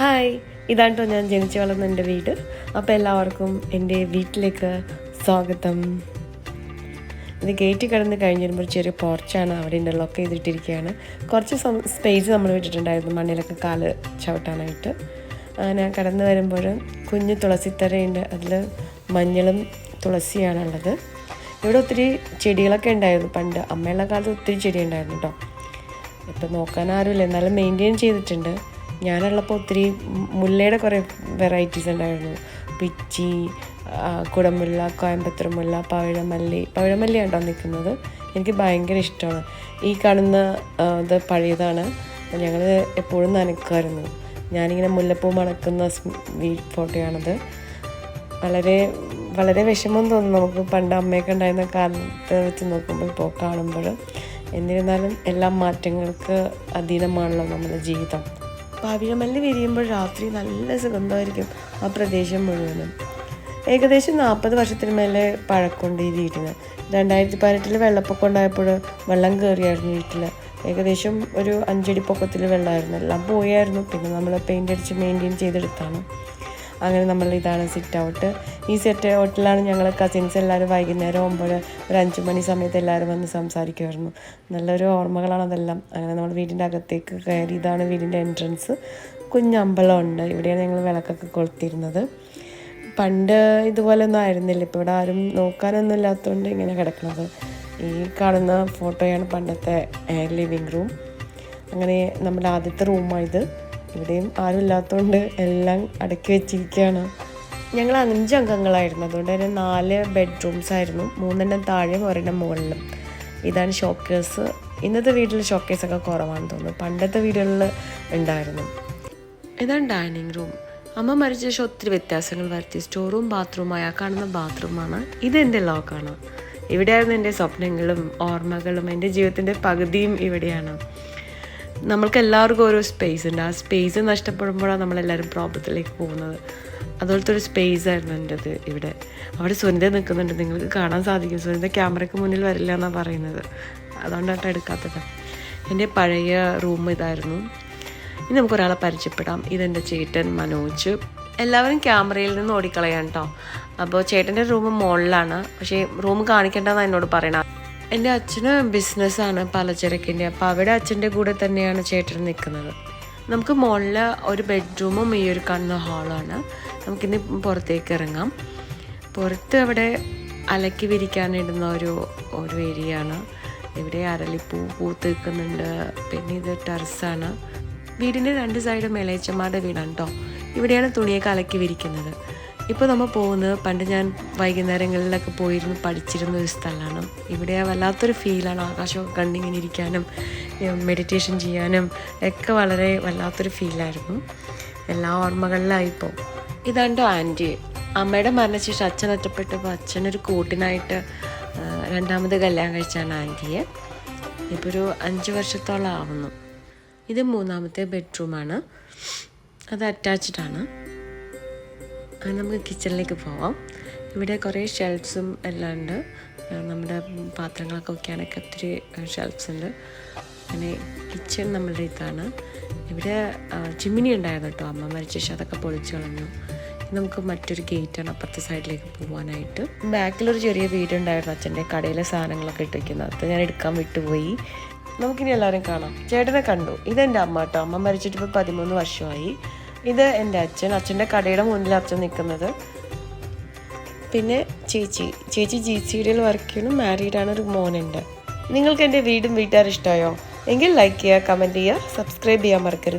Hi ഇതാണ് കേട്ടോ ഞാൻ ജനിച്ചു വളർന്ന എന്റെ വീട്. അപ്പോൾ എല്ലാവർക്കും എന്റെ വീട്ടിലേക്ക് സ്വാഗതം. ഇത് ഗേറ്റ് കിടന്ന് കഴിഞ്ഞ് വരുമ്പോൾ ചെറിയ പോർച്ചാണ് അവിടെ ഉണ്ട് ലോക്ക് ചെയ്തിട്ടിരിക്കുകയാണ്. കുറച്ച് സ്പേസ് നമ്മൾ വിട്ടിട്ടുണ്ടായിരുന്നു. മണ്ണിലൊക്കെ കാൽ ചവിട്ടാനായിട്ട്. ഞാൻ കടന്നു വരുമ്പോൾ കുഞ്ഞു തുളസിത്തറയുണ്ട്. അതിൽ മഞ്ഞളും തുളസിയാണുള്ളത് ഇവിടെ ഒത്തിരി ചെടികളൊക്കെ ഉണ്ടായിരുന്നു. പണ്ട് അമ്മയുള്ള കാലത്ത് ഒത്തിരി ചെടി ഉണ്ടായിരുന്നു കേട്ടോ ഇപ്പം നോക്കാൻ ആരുമില്ല. എന്നാലും മെയിന്റെയിൻ ചെയ്തിട്ടുണ്ട്. ഞാനുള്ളപ്പോൾ ഒത്തിരി മുല്ലയുടെ കുറേ വെറൈറ്റീസ് ഉണ്ടായിരുന്നു. പിച്ചി കുടമുല്ല കോയമ്പത്തൂർ മുല്ല പവിഴമല്ലി. പവിഴമല്ലി ഉണ്ടോ നിൽക്കുന്നത് എനിക്ക് ഭയങ്കര ഇഷ്ടമാണ്. ഈ കാണുന്ന ഇത് പഴയതാണ്. ഞങ്ങൾ എപ്പോഴും നനക്കുമായിരുന്നു ഞാനിങ്ങനെ മുല്ലപ്പൂ മണക്കുന്ന ഈ ഫോട്ടോയാണത്. വളരെ വളരെ വിഷമം തോന്നും നമുക്ക് പണ്ട് അമ്മയൊക്കെ ഉണ്ടായിരുന്ന കാലത്ത് വെച്ച് നോക്കുമ്പോൾ ഇപ്പോൾ കാണുമ്പോൾ എന്നിരുന്നാലും എല്ലാ മാറ്റങ്ങൾക്ക് അധീനമാണല്ലോ നമ്മുടെ ജീവിതം. പവിഴമല്ലി വിരിയുമ്പോൾ രാത്രി നല്ല സുഗന്ധമായിരിക്കും ആ പ്രദേശം മുഴുവനും. ഏകദേശം നാൽപ്പത് വർഷത്തിന് മേലെ പഴക്കമുണ്ട് ഈ വീട്ടിന്. രണ്ടായിരത്തി പതിനെട്ടിൽ വെള്ളപ്പൊക്കം ഉണ്ടായപ്പോൾ വെള്ളം കയറിയായിരുന്നു വീട്ടിൽ ഏകദേശം ഒരു അഞ്ചടി പൊക്കത്തിൽ വെള്ളമായിരുന്നു. എല്ലാം പോയായിരുന്നു. പിന്നെ നമ്മൾ പെയിന്റ് അടിച്ച് മെയിന്റെയിൻ ചെയ്തെടുത്താണ്. അങ്ങനെ നമ്മൾ ഇതാണ് സിറ്റ് ഔട്ട് ഈ സെറ്റ് ഔട്ടിലാണ് ഞങ്ങൾ കസിൻസ് എല്ലാവരും വൈകുന്നേരം ഒമ്പത് ഒരു അഞ്ച് മണി സമയത്ത് എല്ലാവരും വന്ന് സംസാരിക്കുമായിരുന്നു. നല്ലൊരു ഓർമ്മകളാണ് അതെല്ലാം. അങ്ങനെ നമ്മൾ വീടിന്റെ അകത്തേക്ക് കയറി ഇതാണ് വീടിന്റെ എൻട്രൻസ് കുഞ്ഞമ്പലമുണ്ട് ഇവിടെയാണ് ഞങ്ങൾ വിളക്കൊക്കെ കൊളുത്തിരുന്നത് പണ്ട് ഇതുപോലെ ഒന്നും ആയിരുന്നില്ല. ഇപ്പോൾ ഇവിടെ ആരും നോക്കാനൊന്നും ഇല്ലാത്തതുകൊണ്ട് ഇങ്ങനെ കിടക്കുന്നത്. ഈ കാണുന്ന ഫോട്ടോയാണ് പണ്ടത്തെ ലിവിങ് റൂം അങ്ങനെ നമ്മുടെ ആദ്യത്തെ റൂമായത് ഇവിടെയും ആരും ഇല്ലാത്തതുകൊണ്ട് എല്ലാം അടക്കി വെച്ചിരിക്കുകയാണ്. ഞങ്ങൾ അഞ്ച് അംഗങ്ങളായിരുന്നു. അതുകൊണ്ട് തന്നെ നാല് ബെഡ്റൂംസ് ആയിരുന്നു. മൂന്നെണ്ണം താഴെയും ഒരെണ്ണം മുകളിലും. ഇതാണ് ഷോക്കേഴ്സ് ഇന്നത്തെ വീട്ടിൽ ഷോക്കേഴ്സൊക്കെ കുറവാണെന്ന് തോന്നുന്നു. പണ്ടത്തെ വീടുകളിൽ ഉണ്ടായിരുന്നു. ഇതാണ് ഡൈനിങ് റൂം അമ്മ മരിച്ച ശേഷം ഒത്തിരി വ്യത്യാസങ്ങൾ വരുത്തി. സ്റ്റോർ റൂം ബാത്റൂമായ കാണുന്ന ബാത്റൂമാണ് ഇത് എന്റെ ലോക്കാണ് ഇവിടെയായിരുന്നു എന്റെ സ്വപ്നങ്ങളും ഓർമ്മകളും എന്റെ ജീവിതത്തിന്റെ പകുതിയും ഇവിടെയാണ്. നമ്മൾക്ക് എല്ലാവർക്കും ഓരോ സ്പേസ് ഉണ്ട്. ആ സ്പേസ് നഷ്ടപ്പെടുമ്പോഴാണ് നമ്മളെല്ലാവരും പ്രോബ്ലത്തിലേക്ക് പോകുന്നത്. അതുപോലത്തെ ഒരു സ്പേസ് ആയിരുന്നു എന്റെത് ഇവിടെ. അവിടെ സുനിത നിൽക്കുന്നുണ്ട്. നിങ്ങൾക്ക് കാണാൻ സാധിക്കും. സുനിത ക്യാമറയ്ക്ക് മുന്നിൽ വരില്ല എന്നാണ് പറയുന്നത്. അതുകൊണ്ടാണ് എടുക്കാത്തത്. എന്റെ പഴയ റൂം ഇതായിരുന്നു. ഇനി നമുക്ക് ഒരാളെ പരിചയപ്പെടാം. ഇതെന്റെ ചേട്ടൻ മനോജ്. എല്ലാവരും ക്യാമറയിൽ നിന്ന് ഓടിക്കളയാണ് കേട്ടോ അപ്പോൾ ചേട്ടന്റെ റൂം മുകളിലാണ് പക്ഷേ റൂം കാണിക്കേണ്ടതെന്ന് എന്നോട് പറയണം എന്റെ അച്ഛന് ബിസിനസ്സാണ് പലചരക്കിന്റെ അപ്പോൾ അവിടെ അച്ഛന്റെ കൂടെ തന്നെയാണ് ചേട്ടൻ നിൽക്കുന്നത് നമുക്ക് മുകളിൽ ഒരു ബെഡ്റൂമും ഈ ഒരു കാണുന്ന ഹാളാണ്. നമുക്കിന്ന് പുറത്തേക്ക് ഇറങ്ങാം. പുറത്ത് അവിടെ അലക്കി വിരിക്കാനിടുന്ന ഒരു ഒരു ഏരിയ ആണ് ഇവിടെ അരളിപ്പൂ പൂത്ത് നിൽക്കുന്നുണ്ട്. പിന്നെ ഇത് ടെറസാണ്. വീടിന്റെ രണ്ട് സൈഡും മേലേച്ചന്മാരുടെ വീടാണ് കേട്ടോ ഇവിടെയാണ് തുണിയൊക്കെ അലക്കി വിരിക്കുന്നത്. ഇപ്പോൾ നമ്മൾ പോകുന്നത് പണ്ട് ഞാൻ വൈകുന്നേരങ്ങളിലൊക്കെ പോയിരുന്ന് പഠിച്ചിരുന്ന ഒരു സ്ഥലമാണ്. ഇവിടെ വല്ലാത്തൊരു ഫീലാണ് ആകാശമൊക്കെ കണ്ടിങ്ങനെ ഇരിക്കാനും മെഡിറ്റേഷൻ ചെയ്യാനും ഒക്കെ വളരെ വല്ലാത്തൊരു ഫീലായിരുന്നു എല്ലാ ഓർമ്മകളിലായിപ്പോൾ ഇതാണ്ടോ ആന്റി അമ്മയുടെ മരണശേഷം അച്ഛൻ ഒറ്റപ്പെട്ടപ്പോൾ അച്ഛനൊരു കൂട്ടിനായിട്ട് രണ്ടാമത് കല്യാണം കഴിച്ചാണ് ആന്റിയെ. ഇപ്പോൾ ഒരു അഞ്ച് വർഷത്തോളം ആവുന്നു. ഇത് മൂന്നാമത്തെ ബെഡ്റൂമാണ് അത് അറ്റാച്ച്ഡ് ആണ്. നമുക്ക് കിച്ചണിലേക്ക് പോവാം. ഇവിടെ കുറേ ഷെൽഫ്സും എല്ലാം ഉണ്ട്. നമ്മുടെ പാത്രങ്ങളൊക്കെ വയ്ക്കാനൊക്കെ ഒത്തിരി ഷെൽഫ്സ് ഉണ്ട്. അങ്ങനെ കിച്ചൺ നമ്മളുടെ ഇതാണ്. ഇവിടെ ചിമ്മിനി ഉണ്ടായിരുന്നു കേട്ടോ. അമ്മ മരിച്ച ശേഷം അതൊക്കെ പൊളിച്ചു കളഞ്ഞു. നമുക്ക് മറ്റൊരു ഗേറ്റാണ് അപ്പുറത്തെ സൈഡിലേക്ക് പോകാനായിട്ട് ബാക്കിലൊരു ചെറിയ വീടുണ്ടായിരുന്നു അച്ഛന്റെ. കടയിലെ സാധനങ്ങളൊക്കെ ഇട്ട് വയ്ക്കുന്നത് അത് ഞാൻ എടുക്കാൻ വിട്ടുപോയി. നമുക്കിനി എല്ലാവരും കാണാം. ചേട്ടനെ കണ്ടു. ഇതെന്റെ അമ്മ കേട്ടോ. അമ്മ മരിച്ചിട്ട് ഇപ്പോൾ പതിമൂന്ന് വർഷമായി. ഇത് എന്റെ അച്ഛൻ. അച്ഛന്റെ കടയുടെ മുന്നിൽ അച്ഛൻ നിൽക്കുന്നത്. പിന്നെ ചേച്ചി. ചേച്ചി ജി സി ഡിയിൽ വർക്ക് ചെയ്യണം മാരീഡാണ് ഒരു മോനുണ്ട്. നിങ്ങൾക്ക് എന്റെ വീടും വീട്ടുകാർ ഇഷ്ടമായോ? എങ്കിൽ ലൈക്ക് ചെയ്യുക കമന്റ് ചെയ്യുക സബ്സ്ക്രൈബ് ചെയ്യാൻ മറക്കരുത്.